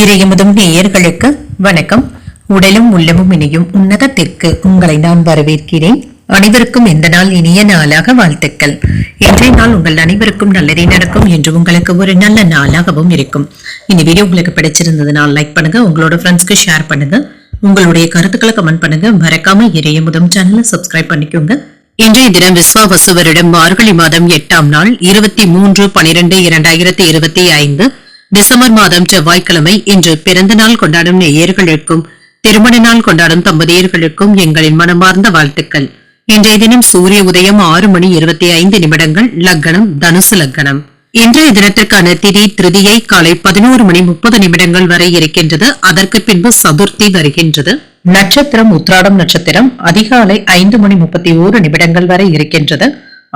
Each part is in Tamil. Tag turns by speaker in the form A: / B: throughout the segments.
A: இறையமுதும் நேயர்களுக்கு வணக்கம். உடலும் உள்ளமும் இணையும் உன்னதத்திற்கு உங்களை நான் வரவேற்கிறேன். அனைவருக்கும் இந்த நாள் இனிய நாளாக வாழ்த்துக்கள். இன்றைய நாள் உங்கள் அனைவருக்கும் நல்லதே நடக்கும் என்று உங்களுக்கு ஒரு நல்ல நாளாகவும் இருக்கும். இந்த வீடியோ உங்களுக்கு பிடிச்சிருந்ததுனால் லைக் பண்ணுங்க உங்களோட ஃப்ரெண்ட்ஸ்க்கு ஷேர் பண்ணுங்க. உங்களுடைய கருத்துக்களை கமெண்ட் பண்ணுங்க. மறக்காம இறையமுதும் சேனலை சப்ஸ்கிரைப் பண்ணிக்கோங்க. இன்றைய தினம் விஸ்வாவசுவரிடம் மார்கழி மாதம் எட்டாம் நாள் இருபத்தி மூன்று பனிரெண்டு இரண்டாயிரத்தி இருபத்தி ஐந்து. டிசம்பர் மாதம் செவ்வாய்க்கிழமை இன்று பிறந்த நாள் கொண்டாடும் நேயர்களுக்கும் திருமண நாள் கொண்டாடும் தம்பதியர்களுக்கும் எங்களின் மனமார்ந்த வாழ்த்துக்கள். இன்றைய தினம் சூரிய உதயம் ஆறு மணி இருபத்தி ஐந்து நிமிடங்கள் லக்னம் தனுசு லக்னம் இன்றைய தினத்திற்கான திதி திருதியை காலை பதினோரு மணி முப்பது நிமிடங்கள் வரை இருக்கின்றது. அதற்கு பின்பு சதுர்த்தி வருகின்றது. நட்சத்திரம் உத்ராடம் நட்சத்திரம் அதிகாலை ஐந்து மணி முப்பத்தி ஓரு நிமிடங்கள் வரை இருக்கின்றது.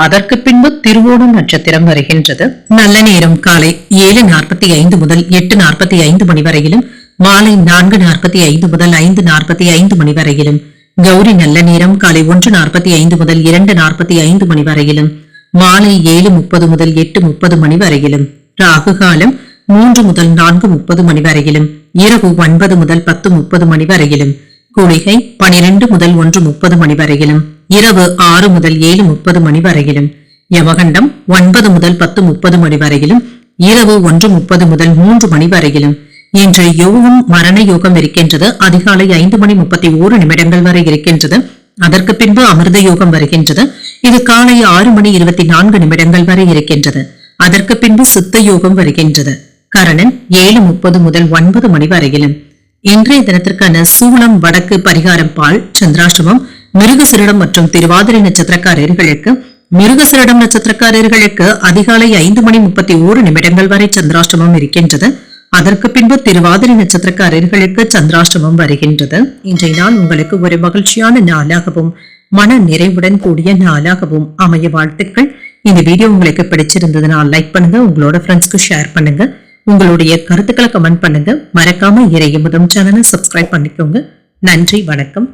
A: அதற்கு பின்பு திருவோணம் நட்சத்திரம் வருகின்றது. நல்ல நேரம் காலை ஏழு நாற்பத்தி ஐந்து முதல் எட்டு நாற்பத்தி ஐந்து மணி வரையிலும் மாலை நான்கு நாற்பத்தி ஐந்து முதல் ஐந்து நாற்பத்தி ஐந்து மணி வரையிலும் கௌரி நல்ல நேரம் காலை ஒன்று நாற்பத்தி ஐந்து முதல் இரண்டு நாற்பத்தி ஐந்து மணி வரையிலும் மாலை ஏழு முப்பது முதல் எட்டு முப்பது மணி வரையிலும் ராகு காலம் மூன்று முதல் நான்கு முப்பது மணி வரையிலும் இரவு ஒன்பது முதல் பத்து முப்பது மணி வரையிலும் குளிகை பனிரெண்டு முதல் ஒன்று முப்பது மணி வரையிலும் இரவு ஆறு முதல் ஏழு முப்பது மணி வரையிலும். யமகண்டம் ஒன்பது முதல் பத்து முப்பது மணி வரையிலும். இரவு ஒன்று முப்பது முதல் மூன்று மணி வரையிலும். இன்று யோகம் மரண யோகம் இருக்கின்றது. அதிகாலை ஐந்து மணி முப்பத்தி ஓரு நிமிடங்கள் வரை இருக்கின்றது. அதற்கு பின்பு அமிர்த யோகம் வருகின்றது. இது காலை ஆறு மணி இருபத்தி நான்கு நிமிடங்கள் வரை இருக்கின்றது. அதற்கு பின்பு சித்த யோகம் வருகின்றது. கரணன் ஏழு முப்பது முதல் ஒன்பது மணி வரையிலும். இன்றைய தினத்திற்கான சூளம் வடக்கு பரிகாரம் பால் சந்திராசிரமம் மிருகசிரிடம் மற்றும் திருவாதிரை நட்சத்திரக்காரர்களுக்கு மிருகசிரிடம் நட்சத்திரக்காரர்களுக்கு அதிகாலை ஐந்து மணி முப்பத்தி ஓரு நிமிடங்கள் வரை சந்திராஷ்டமம் இருக்கின்றது. அதற்கு பின்பு திருவாதிரை நட்சத்திரக்காரர்களுக்கு சந்திராஷ்டமம் வருகின்றது. இன்றைய நாள் உங்களுக்கு ஒரு மகிழ்ச்சியான நாளாகவும் மன நிறைவுடன் கூடிய நாளாகவும் அமைய வாழ்த்துக்கள். இந்த வீடியோ உங்களுக்கு பிடிச்சிருந்ததுனால் லைக் பண்ணுங்க உங்களோட ஃப்ரெண்ட்ஸ்க்கு ஷேர் பண்ணுங்க. உங்களுடைய கருத்துக்களை கமெண்ட் பண்ணுங்க. மறக்காம இறைய முதம் சேனலை சப்ஸ்கிரைப் பண்ணிக்கோங்க. நன்றி வணக்கம்.